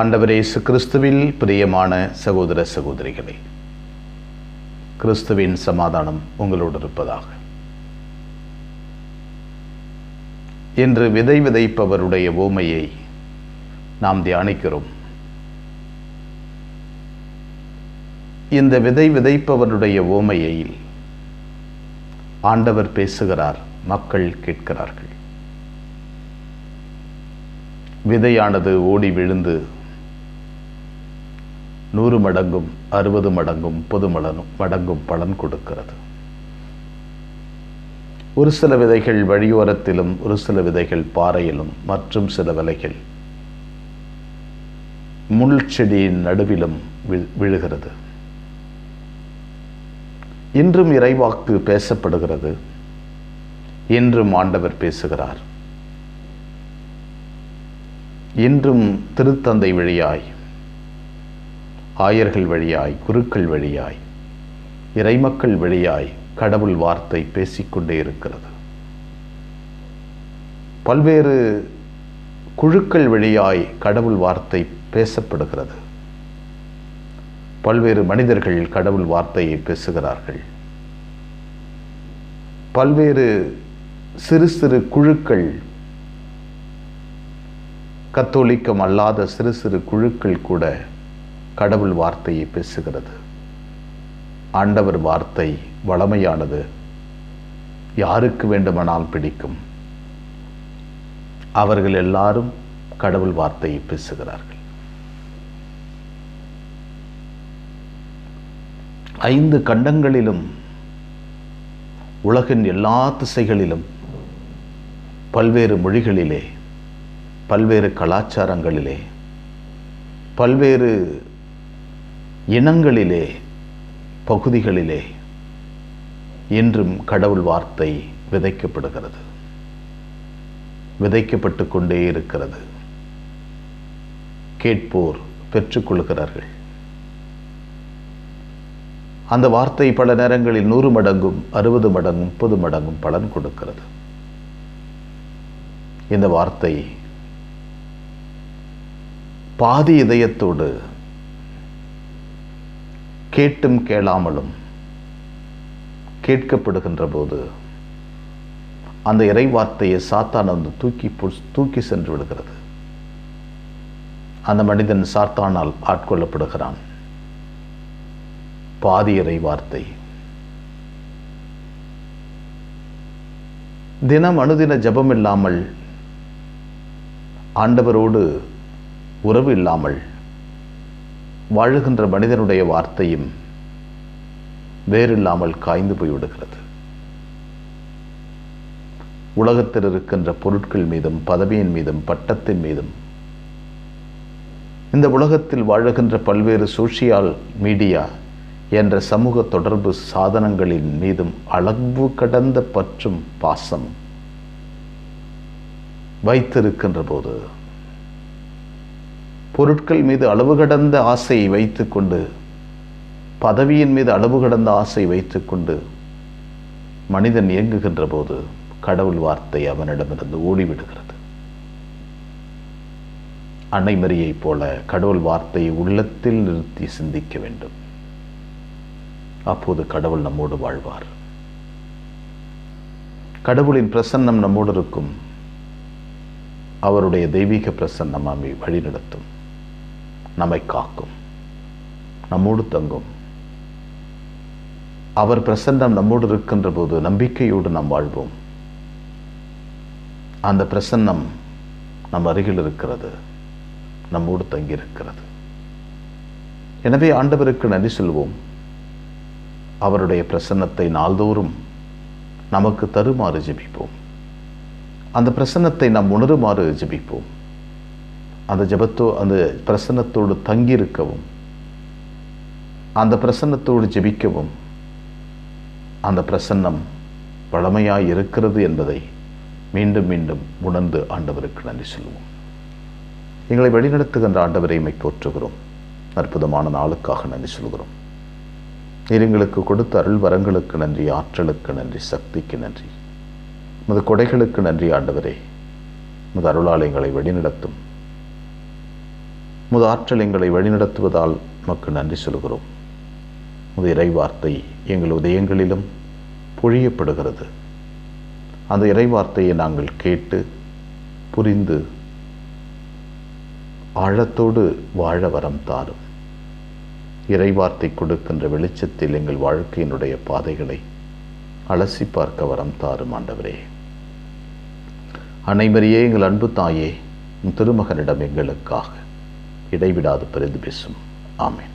ஆண்டவர் இயேசு கிறிஸ்துவில் பிரியமான சகோதர சகோதரிகளே கிறிஸ்துவின் சமாதானம் உங்களோடு இருப்பதாக. இன்று விதை விதைப்பவருடைய ஓமையை நாம் தியானிக்கிறோம். இந்த விதை விதைப்பவருடைய ஓமையை ஆண்டவர் பேசுகிறார் மக்கள் கேட்கிறார்கள். விதையானது ஓடி விழுந்து நூறு மடங்கும் அறுபது மடங்கும் முப்பது மடங்கும் மடங்கும் பலன் கொடுக்கிறது. ஒரு சில விதைகள் வழியோரத்திலும் ஒரு சில விதைகள் பாறையிலும் மற்றும் சில விலைகள் முள் செடியின் நடுவிலும் விழுகிறது. இன்றும் இறைவாக்கு பேசப்படுகிறது. இன்றும் ஆண்டவர் பேசுகிறார். இன்றும் திருத்தந்தை வழியாய் ஆயர்கள் வழியாய் குருக்கள் வழியாய் இறைமக்கள் வழியாய் கடவுள் வார்த்தை பேசிக்கொண்டே இருக்கிறது. பல்வேறு குழுக்கள் வழியாய் கடவுள் வார்த்தை பேசப்படுகிறது. பல்வேறு மனிதர்கள் கடவுள் வார்த்தையை பேசுகிறார்கள். பல்வேறு சிறு சிறு குழுக்கள் கத்தோலிக்கம் அல்லாத சிறு சிறு குழுக்கள் கூட கடவுள் வார்த்தையை பேசுகிறது. ஆண்டவர் வார்த்தை வளமையானது. யாருக்கு வேண்டுமானால் பிடிக்கும். அவர்கள் எல்லாரும் கடவுள் வார்த்தையை பேசுகிறார்கள். ஐந்து கண்டங்களிலும் உலகின் எல்லா திசைகளிலும் பல்வேறு மொழிகளிலே பல்வேறு கலாச்சாரங்களிலே பல்வேறு இனங்களிலே பகுதிகளிலே இன்றும் கடவுள் வார்த்தை விதைக்கப்படுகிறது. விதைக்கப்பட்டு கொண்டே இருக்கிறது. கேட்போர் பெற்றுக்கொள்கிறார்கள் அந்த வார்த்தை பல நேரங்களில் நூறு மடங்கும் அறுபது மடங்கும் முப்பது மடங்கும் பலன் கொடுக்கிறது. இந்த வார்த்தை பாதி இதயத்தோடு கேட்டும் கேளாமலும் கேட்கப்படுகின்ற போது அந்த இறை வார்த்தையை சாத்தான் வந்து தூக்கி தூக்கி சென்று விடுகிறது. அந்த மனிதன் சாத்தானால் ஆட்கொள்ளப்படுகிறான். பாதி இறைவார்த்தை. தினம் அனுதின ஜபம் இல்லாமல் ஆண்டவரோடு உறவு இல்லாமல் வாழுகின்ற மனிதனுடைய வார்த்தையும் வேறில்லாமல் காய்ந்து போய்விடுகிறது. உலகத்தில் இருக்கின்ற பொருட்கள் மீதும் பதவியின் மீதும் பட்டத்தின் மீதும் இந்த உலகத்தில் வாழுகின்ற பல்வேறு சோசியல் மீடியா என்ற சமூக தொடர்பு சாதனங்களின் மீதும் அளவு கடந்த பற்றும் பாசம் வைத்திருக்கின்ற போது பொருட்கள் மீது அளவு கடந்த ஆசையை வைத்துக்கொண்டு பதவியின் மீது அளவு கடந்த ஆசை வைத்துக்கொண்டு மனிதன் இயங்குகின்ற போது கடவுள் வார்த்தை அவனிடமிருந்து ஓடிவிடுகிறது. அன்னைமரியைப் போல கடவுள் வார்த்தையை உள்ளத்தில் நிறுத்தி சிந்திக்க வேண்டும். அப்போது கடவுள் நம்மோடு வாழ்வார். கடவுளின் பிரசன்னம் நம்மோடு இருக்கும். அவருடைய தெய்வீக பிரசன்னம் நம்மை வழிநடத்தும். நம்மை காக்கும். நம்மோடு தங்கும். அவர் பிரசன்னம் நம்மோடு இருக்கின்ற போது நம்பிக்கையோடு நாம் வாழ்வோம். அந்த பிரசன்னம் நம் அருகில் இருக்கிறது. நம்மோடு தங்கியிருக்கிறது. எனவே ஆண்டவருக்கு நன்றி சொல்வோம். அவருடைய பிரசன்னத்தை நாள்தோறும் நமக்கு தருமாறு ஜெபிப்போம். அந்த பிரசன்னத்தை நாம் உணருமாறு ஜெபிப்போம். அந்த ஜபத்தோ அந்த பிரசன்னத்தோடு தங்கியிருக்கவும் அந்த பிரசன்னத்தோடு ஜெபிக்கவும் அந்த பிரசன்னம் வளமையாக இருக்கிறது என்பதை மீண்டும் மீண்டும் உணர்ந்து ஆண்டவருக்கு நன்றி சொல்லுவோம். எங்களை வழிநடத்துகின்ற ஆண்டவரை மை போற்றுகிறோம். அற்புதமான நாளுக்காக நன்றி சொல்கிறோம் நீர் எங்களுக்கு கொடுத்த அருள் வரங்களுக்கு நன்றி ஆற்றலுக்கு நன்றி சக்திக்கு நன்றி. உமது கொடைகளுக்கு நன்றி ஆண்டவரே. உமது அருளாலயங்களை வழிநடத்தும். முது ஆற்றல் எங்களை வழிநடத்துவதால் நமக்கு நன்றி சொல்கிறோம். முது இறைவார்த்தை எங்கள் உதயங்களிலும் பொழியப்படுகிறது. அந்த இறைவார்த்தையை நாங்கள் கேட்டு புரிந்து ஆழத்தோடு வாழ வரம் தாரும். இறைவார்த்தை கொடுக்கின்ற வெளிச்சத்தில் எங்கள் வாழ்க்கையினுடைய பாதைகளை அலசி பார்க்க வரம் தாரும் ஆண்டவரே. அனைவரையே எங்கள் அன்பு தாயே திருமகனிடம் எங்களுக்காக இடைவிடாது பரிந்து பேசும் ஆமேன்.